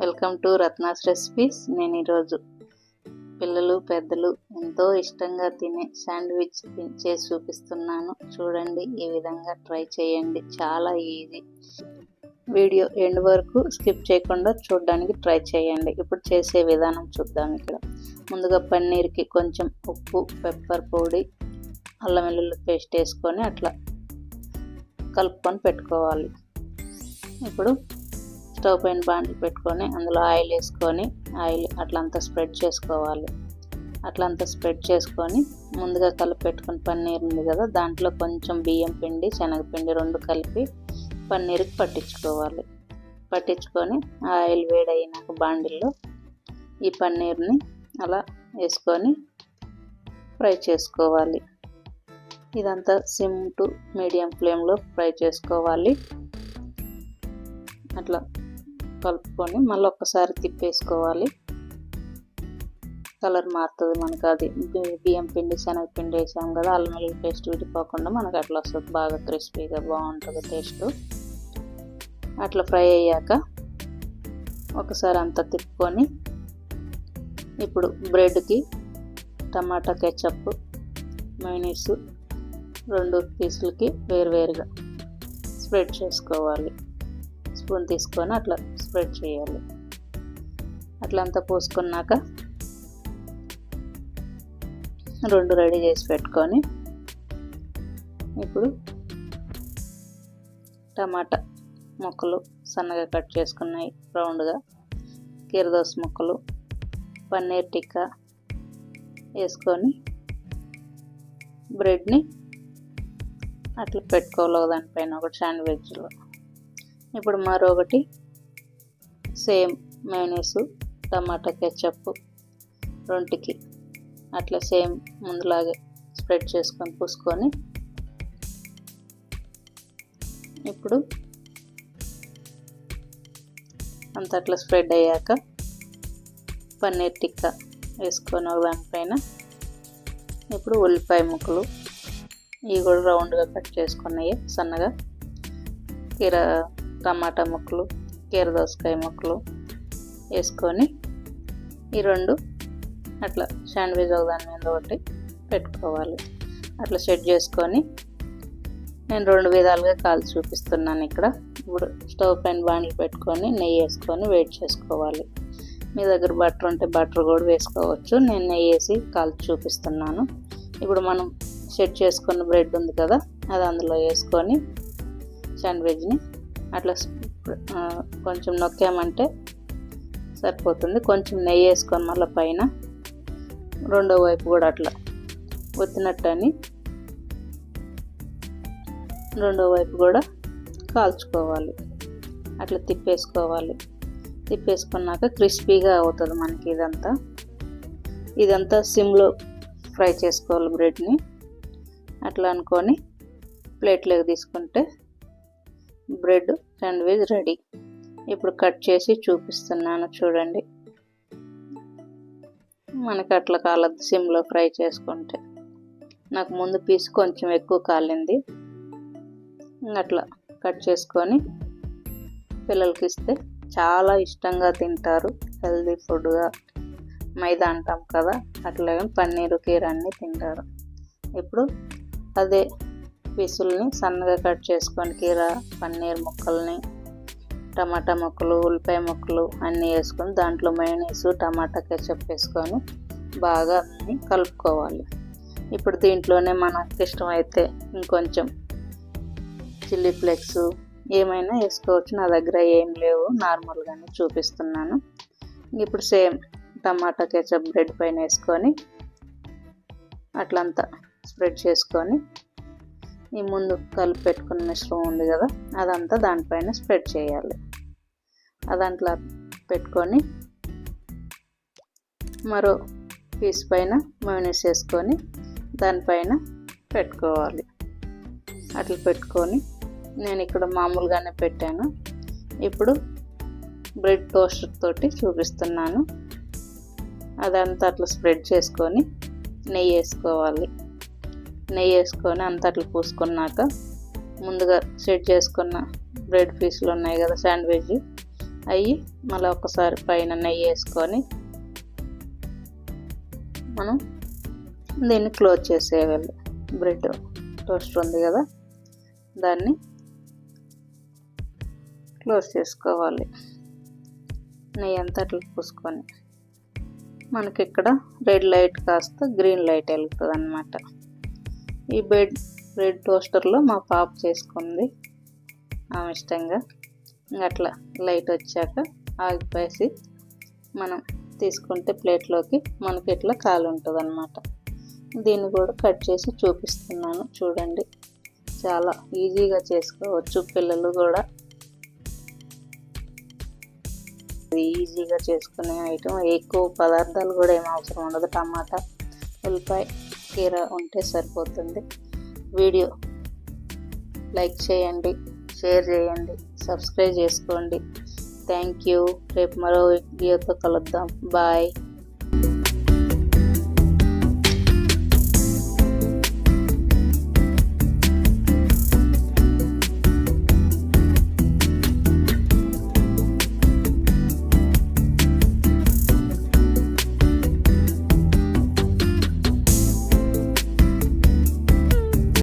Welcome to Ratna's recipes. నేను ఈరోజు పిల్లలు పెద్దలు ఎంతో ఇష్టంగా తినే శాండ్విచ్ చేసి చూపిస్తున్నాను. చూడండి ఈ విధంగా ట్రై చేయండి. చాలా ఈజీ. వీడియో ఎండ్ వరకు స్కిప్ చేయకుండా చూడడానికి ట్రై చేయండి. ఇప్పుడు చేసే విధానం చూద్దాం ఇక్కడ. ముందుగా పన్నీర్కి కొంచెం ఉప్పు పెప్పర్ పొడి అల్లం వెల్లుల్లి పేస్ట్ వేసుకొని అట్లా కలుపుకొని పెట్టుకోవాలి. ఇప్పుడు స్టవ్ పైన బాండ్లు పెట్టుకొని అందులో ఆయిల్ వేసుకొని ఆయిల్ అట్లంతా స్ప్రెడ్ చేసుకోవాలి. అట్లంతా స్ప్రెడ్ చేసుకొని ముందుగా కలిపి పెట్టుకుని పన్నీర్ ఉంది కదా దాంట్లో కొంచెం బియ్యం పిండి శనగపిండి రెండు కలిపి పన్నీర్కి పట్టించుకోవాలి. పట్టించుకొని ఆయిల్ వేడయినాక బాండిల్లో ఈ పన్నీర్ని అలా వేసుకొని ఫ్రై చేసుకోవాలి. ఇదంతా సిమ్ టు మీడియం ఫ్లేమ్లో ఫ్రై చేసుకోవాలి. అట్లా కలుపుకొని మళ్ళీ ఒక్కసారి తిప్పేసుకోవాలి. కలర్ మారుతుంది మనకు. అది బియ్యం పిండి శనగపిండి వేసాం కదా అల్లం వెల్లుల్లి పేస్ట్ విడిపోకుండా మనకు అట్లా వస్తుంది. బాగా క్రిస్పీగా బాగుంటుంది టేస్ట్. అట్లా ఫ్రై అయ్యాక ఒకసారి అంతా తిప్పుకొని ఇప్పుడు బ్రెడ్కి టమాటా కెచప్ మైనీస్ రెండు పీసులకి వేరువేరుగా స్ప్రెడ్ చేసుకోవాలి. స్పూన్ తీసుకొని అట్లా స్ప్రెడ్ చేయాలి. అట్లా అంతా పోసుకున్నాక రెండు రెడీ చేసి పెట్టుకొని ఇప్పుడు టమాటా ముక్కలు సన్నగా కట్ చేసుకున్నాయి రౌండ్గా. కీరదోస ముక్కలు పన్నీర్ టిక్కా వేసుకొని బ్రెడ్ని అట్లా పెట్టుకోవాలి దానిపైన ఒకటి శాండ్విచ్లో ఇప్పుడు మరొకటి సేమ్ మైనీసు టమాటా కెచప్ రెండుకి అట్లా సేమ్ ముందులాగే స్ప్రెడ్ చేసుకొని పూసుకొని ఇప్పుడు అంత అట్లా స్ప్రెడ్ అయ్యాక పన్నీర్ టిక్కా వేసుకొని ఒక దానిపైన ఇప్పుడు ఉల్లిపాయ ముక్కలు. ఇవి కూడా రౌండ్గా కట్ చేసుకున్నాయి సన్నగా. కీర టమాటా ముక్కలు దోసకాయ ముక్కలు వేసుకొని ఈ రెండు అట్లా శాండ్విచ్ ఒక దాని మీద ఒకటి పెట్టుకోవాలి. అట్లా సెట్ చేసుకొని నేను రెండు విధాలుగా కాల్చి చూపిస్తున్నాను ఇక్కడ. ఇప్పుడు స్టవ్ పైన బాండ్లు పెట్టుకొని నెయ్యి వేసుకొని వెయిట్ చేసుకోవాలి. మీ దగ్గర బటర్ ఉంటే బటర్ కూడా వేసుకోవచ్చు. నేను నెయ్యి వేసి కాల్చి చూపిస్తున్నాను. ఇప్పుడు మనం సెట్ చేసుకున్న బ్రెడ్ ఉంది కదా అది అందులో వేసుకొని శాండ్విచ్ని అట్లా కొంచెం నొక్కామంటే సరిపోతుంది. కొంచెం నెయ్యి వేసుకొని మళ్ళీ పైన రెండో వైపు కూడా అట్లా ఒత్తినట్టు అని రెండో వైపు కూడా కాల్చుకోవాలి. అట్లా తిప్పేసుకోవాలి. తిప్పేసుకున్నాక క్రిస్పీగా అవుతుంది మనకి ఇదంతా. ఇదంతా సిమ్లో ఫ్రై చేసుకోవాలి బ్రెడ్ని. అట్లా అనుకొని ప్లేట్లోకి తీసుకుంటే బ్రెడ్ శాండ్విచ్ రెడీ. ఇప్పుడు కట్ చేసి చూపిస్తున్నాను చూడండి. మనకి అట్లా కాలద్దు సిమ్లో ఫ్రై చేసుకుంటే. నాకు ముందు పీస్ కొంచెం ఎక్కువ కాలింది. అట్లా కట్ చేసుకొని పిల్లలకి ఇస్తే చాలా ఇష్టంగా తింటారు. హెల్దీ ఫుడ్గా. మైదా అంటాం కదా అట్లాగే పన్నీరు కీర అన్నీ తింటారు. ఇప్పుడు అదే పీసుల్ని సన్నగా కట్ చేసుకొని కీర పన్నీర్ ముక్కల్ని టమాటా ముక్కలు ఉల్లిపాయ ముక్కలు అన్నీ వేసుకొని దాంట్లో మైనీసు టమాటా కెచప్ వేసుకొని బాగా అన్నీ కలుపుకోవాలి. ఇప్పుడు దీంట్లోనే మనకి ఇష్టమైతే ఇంకొంచెం చిల్లీ ఫ్లెక్స్ ఏమైనా వేసుకోవచ్చు. నా దగ్గర ఏం లేవు నార్మల్గానే చూపిస్తున్నాను. ఇప్పుడు సేమ్ టమాటా కెచప్ బ్రెడ్ పైన వేసుకొని అట్లంతా స్ప్రెడ్ చేసుకొని ఈ ముందు కలిపి పెట్టుకున్న మిశ్రమం ఉంది కదా అదంతా దానిపైన స్ప్రెడ్ చేయాలి. అదంట్లా పెట్టుకొని మరో పీస్ పైన మైనస్ వేసుకొని దానిపైన పెట్టుకోవాలి. అట్లా పెట్టుకొని నేను ఇక్కడ మామూలుగానే పెట్టాను. ఇప్పుడు బ్రెడ్ టోస్టర్ తోటి చూపిస్తున్నాను. అదంతా అట్లా స్ప్రెడ్ చేసుకొని నెయ్యి వేసుకోవాలి. నెయ్యి వేసుకొని అంతా అట్లా పూసుకున్నాక ముందుగా సెట్ చేసుకున్న బ్రెడ్ పీసులు ఉన్నాయి కదా శాండ్విచ్. అవి మళ్ళీ ఒకసారి పైన నెయ్యి వేసుకొని మనం దీన్ని క్లోజ్ చేసేయాలి. బ్రెడ్ టోస్టర్ ఉంది కదా దాన్ని క్లోజ్ చేసుకోవాలి. నెయ్యి అంతా అట్లా పూసుకొని మనకి ఇక్కడ రెడ్ లైట్ కాస్త గ్రీన్ లైట్ వెళ్తుంది అనమాట ఈ బెడ్ బ్రెడ్ టోస్టర్లో మా పాప చేసుకుంది. ఆమె ఇష్టంగా. అట్లా లైట్ వచ్చాక ఆగిపేసి మనం తీసుకుంటే ప్లేట్లోకి మనకి ఇట్లా కాలు ఉంటుంది అనమాట దీన్ని కూడా కట్ చేసి చూపిస్తున్నాను. చూడండి. చాలా ఈజీగా చేసుకోవచ్చు పిల్లలు కూడా. ఈజీగా చేసుకునే ఐటమ్ ఎక్కువ పదార్థాలు కూడా ఏం అవసరం ఉండదు. టమాటా ఉల్లిపాయ కీర ఉంటే సరిపోతుంది. వీడియో లైక్ చేయండి షేర్ చేయండి సబ్స్క్రైబ్ చేసుకోండి. Thank you. రేపు మరో వీడియోతో కలుద్దాం. బాయ్.